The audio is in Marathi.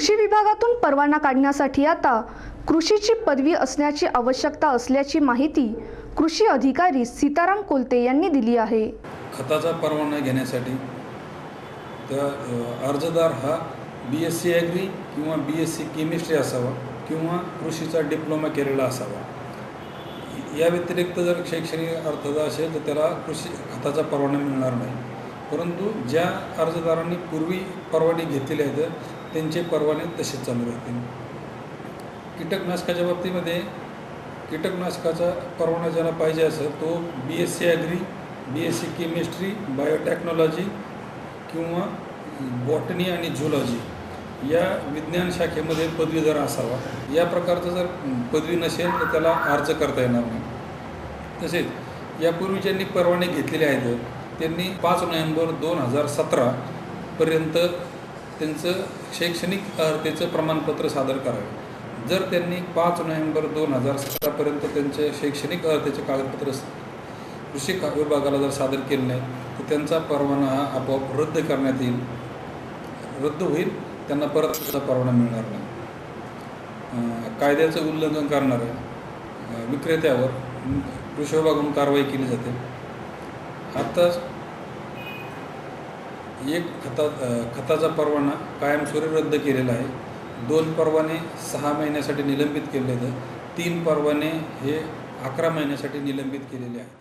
कृषी विभागातून परवाना काढण्यासाठी आता कृषीची पदवी असण्याची आवश्यकता असल्याची माहिती कृषी अधिकारी सीताराम कोलते यांनी दिली आहे. खताचा परवाना घेण्यासाठी त्या अर्जदार हा बी एस सी ॲग्री किंवा बी एस सी केमिस्ट्री असावा किंवा कृषीचा डिप्लोमा केलेला असावा. या व्यतिरिक्त जर शैक्षणिक अर्थदा असेल तर त्याला कृषी खताचा परवाना मिळणार नाही. परंतु ज्या अर्जदारांनी पूर्वी परवाने घेतलेले आहेत त्यांचे परवाने तसेच चालू राहतील. कीटकनाशकाच्या बाबतीमध्ये कीटकनाशकाचा परवाना ज्याला पाहिजे असेल तो B S C agri B S C chemistry biotechnology किंवा बॉटनी आणि झुलॉजी या विज्ञान शाखेमध्ये पदवीधर असावा या प्रकारचं जर पदवी नसेल तर त्याला अर्ज करता येणार नाही. तसेच यापूर्वी ज्यांनी परवाने घेतलेले आहेत त्यांनी पाच नोव्हेंबर दोन हजार सतरापर्यंत त्यांचं शैक्षणिक अर्हतेचं प्रमाणपत्र सादर करावे. जर त्यांनी पाच नोव्हेंबर दोन हजार सतरापर्यंत त्यांचे शैक्षणिक अर्हतेचे कागदपत्र कृषी का- विभागाला जर सादर केले नाही तर त्यांचा परवाना हा आपोआप रद्द करण्यात येईल. रद्द होईल त्यांना परत त्याचा परवाना मिळणार नाही. कायद्याचं उल्लंघन करणाऱ्या विक्रेत्यावर कृषी विभागाकडून कारवाई केली जाते. आत्ताच एक खता खताचा परवाना कायमस्वरूपी रद्द केलेला आहे. दोन परवाने सहा महिन्यासाठी निलंबित केले आहेत. तीन परवाने हे अकरा महिन्यासाठी निलंबित केलेले आहेत.